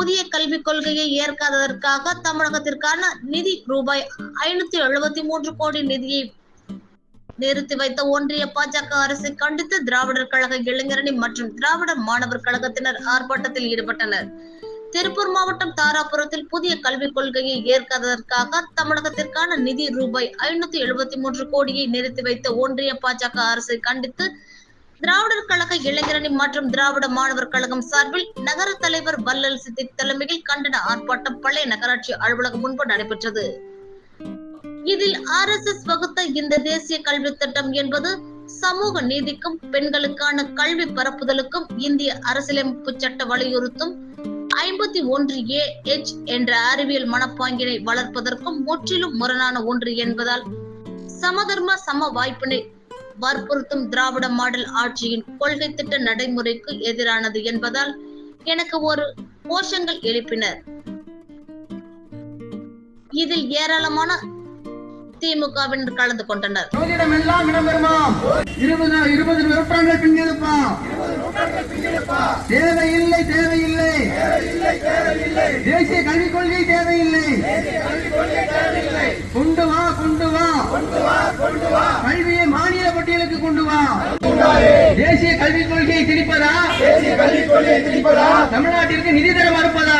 புதிய கல்விக் கொள்கையை ஏற்காததற்காக தமிழகத்திற்கான நிதி ரூபாய் ஐநூத்தி எழுபத்தி மூன்று கோடி நிதியை நிறுத்தி வைத்த ஒன்றிய பாஜக அரசை கண்டித்து திராவிடர் கழக இளைஞரணி மற்றும் திராவிட மாணவர் கழகத்தினர் ஆர்ப்பாட்டத்தில் ஈடுபட்டனர். திருப்பூர் மாவட்டம் தாராபுரத்தில் புதிய கல்விக் கொள்கையை ஏற்காததற்காக தமிழகத்திற்கான நிதி ரூபாய் ஐநூத்தி எழுபத்தி மூன்று கோடியை நிறுத்தி வைத்த ஒன்றிய பாஜக அரசை கண்டித்து திராவிடர் கழக இளைஞரணி மற்றும் திராவிட மாணவர் கழகம் சார்பில் நகர தலைவர் வல்லல் சித்திக் தலைமையில் கண்டன ஆர்ப்பாட்டம் பழைய நகராட்சி அலுவலகம் முன்பு நடைபெற்றது. இதில் ஆர் எஸ் எஸ் வகுத்த இந்த தேசிய கல்வி திட்டம் என்பது சமூக நீதிக்கும் பெண்களுக்கான கல்வி பரப்புதலுக்கும் இந்திய அரசியலமைப்பு சட்ட வலியுறுத்தும் ஐம்பத்தி ஒன்று ஏ எச் என்ற அறிவியல் மனப்பாங்கினை வளர்ப்பதற்கும் முற்றிலும் முரணான ஒன்று என்பதால் சமதர்ம சம வாய்ப்பினை வற்புறுத்தும் திராவிட மாடல் ஆட்சியின் கொள்கை திட்ட நடைமுறைக்கு எதிரானது என்பதால் எனக்கு ஒரு கோஷங்கள் எழுப்பினர். இதில் ஏராளமான திமுகவினர் கலந்து கொண்டனர். தேவையில்லை தேவையில்லை. தேசிய கல்விக் கொள்கை தேவையில்லை. கொண்டு வா கொண்டு வா. கல்வியை மானிய பட்டியலுக்கு கொண்டு வா. தேசிய கல்விக் கொள்கையை திணிப்பதா? தமிழ்நாட்டிற்கு நிதி தர மறுப்பதா?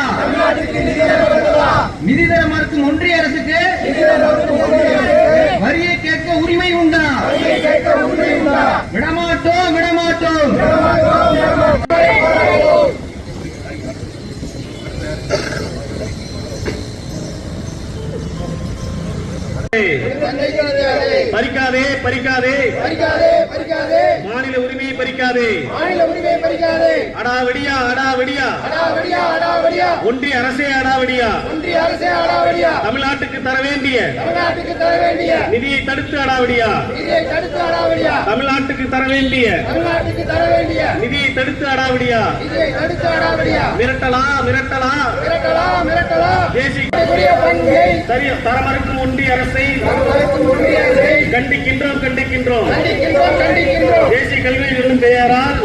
நிதி தர மறுக்கும் ஒன்றிய அரசுக்கு பறிக்காதே பறிக்காதே. மாநில உரிமையை பறிக்காதே. அடாவடியா அடாவடியா ஒன்றிய அரசே அடாவடியா தமிழ்நாட்டுக்கு தர வேண்டிய நிதியை தடுத்து அடாவடியா தமிழ்நாட்டுக்கு தர வேண்டிய நிதியை தடுத்து அடாவடியா மிரட்டலாம் மிரட்டலாம் தேசிய சரி தரமறுக்கும் ஒன்றிய அரசை கண்டிக்கின்றோம் கண்டிக்கின்றோம். தேசிய கல்வியில் பெயரால்